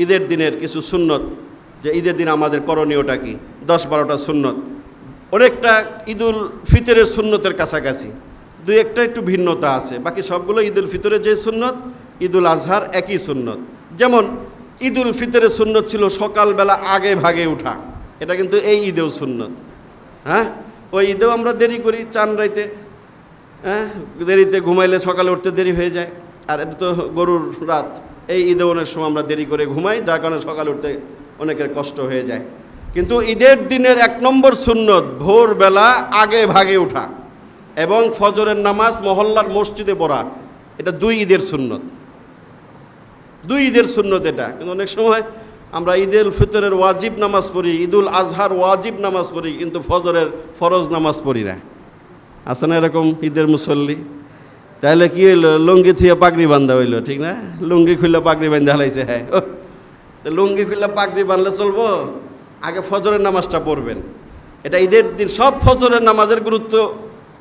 ঈদের দিনের কিছু সুন্নত, যে ঈদের দিন আমাদের করণীয়টা কি? দশ বারোটা সুন্নত। অনেকটা ঈদুল ফিতরের সুন্নতের কাছাকাছি। দুই একটা একটু ভিন্নতা আছে। বাকি সবগুলো ঈদুল ফিতরের যে সুন্নত, ঈদুল আজহার একই সুন্নত। যেমন, ঈদুল ফিতরের সুন্নত ছিল সকালবেলা আগে ভাগে উঠা। এটা কিন্তু এই ঈদেও সুন্নত। হ্যাঁ? ওই ঈদেও আমরা দেরি করি চান রাইতে। হ্যাঁ? দেরিতে ঘুমাইলে সকালে উঠতে দেরি হয়ে যায়। আর এটা তো গরুর রাত। এই ঈদে অনেক সময় আমরা দেরি করে ঘুমাই, যার কারণে সকাল উঠতে অনেকের কষ্ট হয়ে যায়। কিন্তু ঈদের দিনের এক নম্বর সুন্নত, ভোরবেলা আগে ভাগে ওঠা এবং ফজরের নামাজ মহল্লার মসজিদে পড়া, এটা দুই ঈদের সুন্নত। দুই ঈদের সুন্নত এটা। কিন্তু অনেক সময় আমরা ঈদুল ফিতরের ওয়াজিব নামাজ পড়ি, ঈদুল আজহার ওয়াজিব নামাজ পড়ি, কিন্তু ফজরের ফরজ নামাজ পড়ি না। আছে না এরকম ঈদের মুসল্লি? তাহলে কি হইল? লুঙ্গি থুয়ে পাগড়ি বান্ধা হইল, ঠিক না? লুঙ্গি খুললে পাগড়ি বান্ধা হালাইছে হ্যাঁ। লুঙ্গি খুললে পাগড়ি বাঁধলে চলবো? আগে ফজরের নামাজটা পড়বেন। এটা ঈদের দিন, সব ফজরের নামাজের গুরুত্ব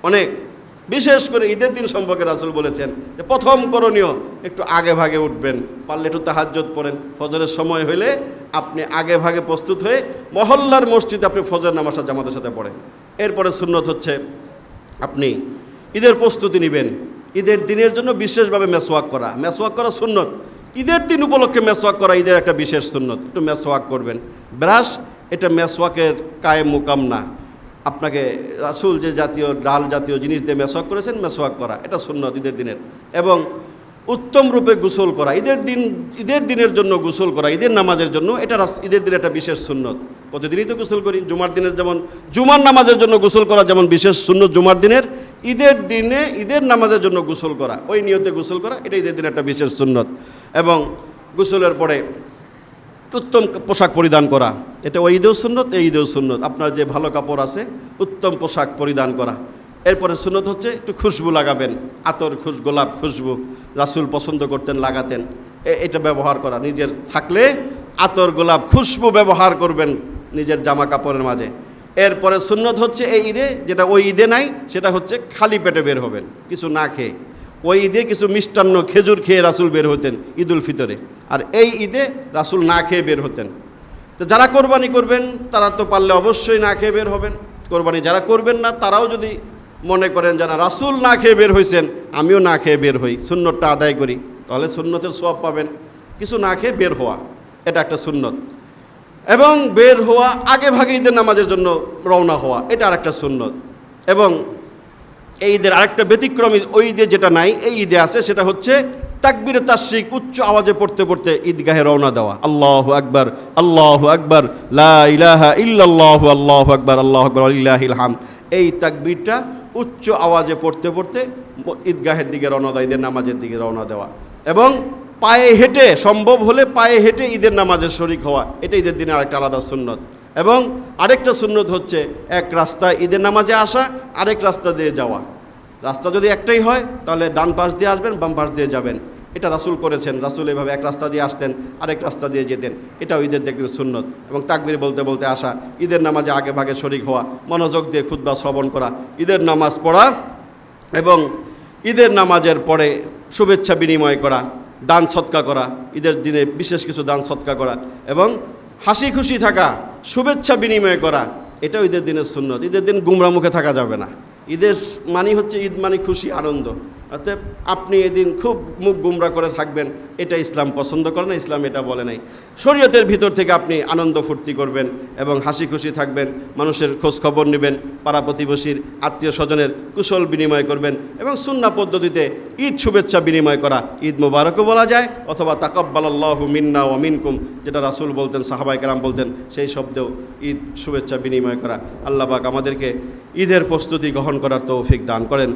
অনেক। বিশেষ করে ঈদের দিন সম্পর্কে রাসুল বলেছেন যে, প্রথম করণীয়, একটু আগে ভাগে উঠবেন, পারলে একটু তাহাজ্জত পড়েন। ফজরের সময় হইলে আপনি আগে ভাগে প্রস্তুত হয়ে মহল্লার মসজিদে আপনি ফজর নামাজটা জামাতের সাথে পড়েন। এরপরে সুন্নত হচ্ছে, আপনি ঈদের প্রস্তুতি নেবেন। ঈদের দিনের জন্য বিশেষভাবে মেসওয়াক করা। মেসওয়াক করা সুন্নত। ঈদের দিন উপলক্ষে মেসওয়াক করা ঈদের একটা বিশেষ সুন্নত। একটু মেসওয়াক করবেন। ব্রাশ, এটা মেসওয়াকের কায়ে মোকাম না। আপনাকে রাসুল যে জাতীয়, ডাল জাতীয় জিনিস দিয়ে মেসওয়াক করেছেন, মেসওয়াক করা। এটা সুন্নত ঈদের দিনের। এবং উত্তম রূপে গোসল করা, ঈদের দিন, ঈদের দিনের জন্য গোসল করা, ঈদের নামাজের জন্য, এটা ঈদের দিনের একটা বিশেষ সুন্নত। প্রতিদিনই তো গোসল করি, জুমার দিনের যেমন, জুমার নামাজের জন্য গোসল করা যেমন বিশেষ সুন্নত জুমার দিনের, ঈদের দিনে, ঈদের নামাজের জন্য গোসল করা, ওই নিয়তে গোসল করা, এটা ঈদের দিনের একটা বিশেষ সুন্নত। এবং গোসলের পরে উত্তম পোশাক পরিধান করা, এটা ওই ঈদেও সুন্নত, এই ঈদেও সুন্নত। আপনার যে ভালো কাপড় আছে, উত্তম পোশাক পরিধান করা। এরপরে সুন্নত হচ্ছে একটু খুশবু লাগাবেন, আতর খুশ, গোলাপ খুশবু, রাসুল পছন্দ করতেন, লাগাতেন। এটা ব্যবহার করা, নিজের থাকলে আতর, গোলাপ, খুশবু ব্যবহার করবেন নিজের জামা কাপড়ের মাঝে। এরপরে সুন্নত হচ্ছে এই ঈদে, যেটা ওই ঈদে নাই, সেটা হচ্ছে খালি পেটে বের হবেন, কিছু না খেয়ে। ওই ঈদে কিছু মিষ্টান্ন খেজুর খেয়ে রাসুল বের হতেন, ঈদুল ফিতরে। আর এই ঈদে রাসুল না খেয়ে বের হতেন। তো যারা কোরবানি করবেন, তারা তো পারলে অবশ্যই না খেয়ে বের হবেন। কোরবানি যারা করবেন না, তারাও যদি মনে করেন যারা রাসুল না খেয়ে বের হয়েছেন আমিও না খেয়ে বের হই। সুন্নতটা আদায় করি। তাহলে সুন্নতের সব পাবেন। কিছু না খেয়ে বের হওয়া, এটা একটা সুন্নত। এবং বের হওয়া, আগে ভাগে ঈদের নামাজের জন্য রওনা হওয়া, এটা আরেকটা সুন্নত। এবং এই ঈদের আরেকটা ব্যতিক্রমী, ওই ঈদে যেটা নাই, এই ঈদে আছে, সেটা হচ্ছে তাকবিরে তাসিক উচ্চ আওয়াজে পড়তে পড়তে ঈদগাহে রওনা দেওয়া। আল্লাহ আকবার, আল্লাহ আকবর, লা ইলাহা ইল্লাল্লাহু, আল্লাহ আকবার আল্লাহ আকবার, আলিল্লাহিল হাম এই তাকবিরটা উচ্চ আওয়াজে পড়তে পড়তে ঈদগাহের দিকে রওনা দেয়, ঈদের নামাজের দিকে রওনা দেওয়া। এবং পায়ে হেঁটে, সম্ভব হলে পায়ে হেঁটে ঈদের নামাজের শরিক হওয়া, এটা ঈদের দিনে আরেকটা আলাদা সুন্নত। এবং আরেকটা সুন্নত হচ্ছে এক রাস্তায় ঈদের নামাজে আসা, আরেক রাস্তা দিয়ে যাওয়া। রাস্তা যদি একটাই হয়, তাহলে ডান পাশ দিয়ে আসবেন, বাম পাশ দিয়ে যাবেন। এটা রাসুল করেছেন, রাসুল এভাবে এক রাস্তা দিয়ে আসতেন, আরেক রাস্তা দিয়ে যেতেন। এটাও ঈদের দেখতে সুন্নত। এবং তাকবির বলতে বলতে আসা, ঈদের নামাজে আগে ভাগে শরিক হওয়া, মনোযোগ দিয়ে খুদ্া শ্রবণ করা, ঈদের নামাজ পড়া এবং ঈদের নামাজের পরে শুভেচ্ছা বিনিময় করা, দান সৎকা করা, ঈদের দিনে বিশেষ কিছু দান সৎকা করা এবং হাসি খুশি থাকা, শুভেচ্ছা বিনিময় করা, এটাও ঈদের দিনের সুন্নত। ঈদের দিন গুমরা মুখে থাকা যাবে না। ঈদের মানি হচ্ছে ঈদ মানে খুশি, আনন্দ। অতএব আপনি এদিন খুব মুখ গুমরা করে থাকবেন, এটা ইসলাম পছন্দ করে না, ইসলাম এটা বলে নাই। শরীয়তের ভিতর থেকে আপনি আনন্দ ফুর্তি করবেন এবং হাসি খুশি থাকবেন, মানুষের খোঁজ খবর নেবেন, পাড়া প্রতিবেশীর আত্মীয় স্বজনের কুশল বিনিময় করবেন এবং সুন্না পদ্ধতিতে ঈদ শুভেচ্ছা বিনিময় করা, ঈদ মোবারকও বলা যায়, অথবা তাকব্বালাল্লাহু মিন্না ও মিনকুম, যেটা রাসূল বলতেন সাহাবাই বলতেন, সেই শব্দেও ঈদ শুভেচ্ছা বিনিময় করা। আল্লাহ পাক আমাদেরকে ঈদের প্রস্তুতি গ্রহণ করার তৌফিক দান করেন।